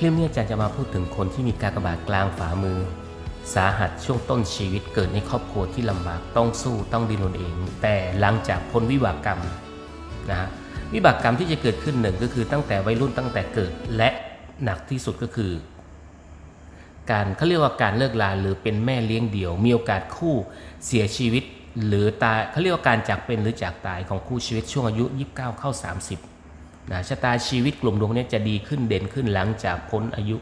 คลิปนี้อาจารย์จะมาพูดถึงคนที่มีการกระบาทกลางฝ่ามือ สาหัสช่วงต้นชีวิตเกิดในครอบครัวที่ลำบากต้องสู้ต้องดิ้นรนเอง แต่หลังจากพ้นวิบากกรรมนะฮะวิบากกรรมที่จะเกิดขึ้นหนึ่งก็คือตั้งแต่วัยรุ่นตั้งแต่เกิดและหนักที่สุดก็คือ การเขาเรียกว่าการเลิกลาหรือเป็นแม่เลี้ยงเดี่ยว มีโอกาสคู่เสียชีวิต หรือตายเขาเรียกว่าการจากเป็นหรือจากตายของคู่ชีวิตช่วงอายุ 29 เข้า 30 นะชะตาชีวิตกลุ่มดวงนี้จะดีขึ้นเด่นขึ้นหลังจากพ้นอายุ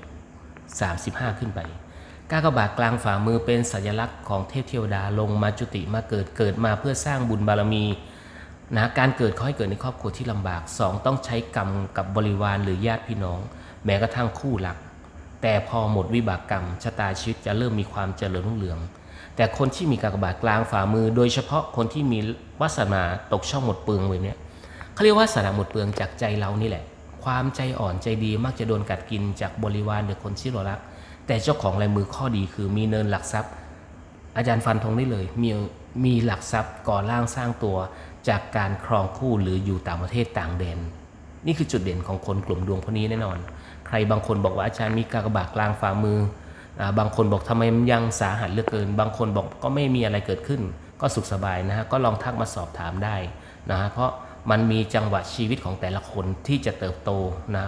35 ขึ้นไปกากบาทกลางฝ่ามือเป็นสัญลักษณ์ของเทพเทวดาลงมาจุติมาเกิดเกิดมาเพื่อสร้างบุญบารมีนะการเกิดขอให้เกิดในครอบครัวที่ลำบากสองต้องใช้กรรมกับบริวารหรือญาติพี่น้อง แม้กระทั่งคู่รัก แต่พอหมดวิบากกรรมชะตาชีวิตจะเริ่มมีความเจริญรุ่งเรือง แต่คนที่มีกากบาทกลางฝ่ามือ โดยเฉพาะคนที่มีวาสนาตกช่องหมดเปลืองแบบเนี้ย เขาเรียกว่าสนาหมดเปลืองจากใจเรานี่แหละ ความใจอ่อนใจดีมักจะโดนกัดกินจากบริวารหรือคนที่เรารัก แต่เจ้าของลายมือข้อดีคือมีเนินหลักทรัพย์ อาจารย์ฟันธงได้เลย มีมีหลักทรัพย์ก่อร่างสร้างตัวจากการครองคู่หรืออยู่ต่างประเทศต่างแดนนี่คือจุดเด่นของคนกลุ่มดวงพวกนี้แน่นอน ใครบางคนบอกว่าอาจารย์มีกากบาทกลางฝ่ามือ บางคนบอกทำไมยังสาหัสเหลือเกิน บางคนบอกก็ไม่มีอะไรเกิดขึ้น ก็สุขสบายนะฮะ ก็ลองทักมาสอบถามได้นะฮะ เพราะ มันมีจังหวะชีวิตของแต่ละคนที่จะเติบโตนะ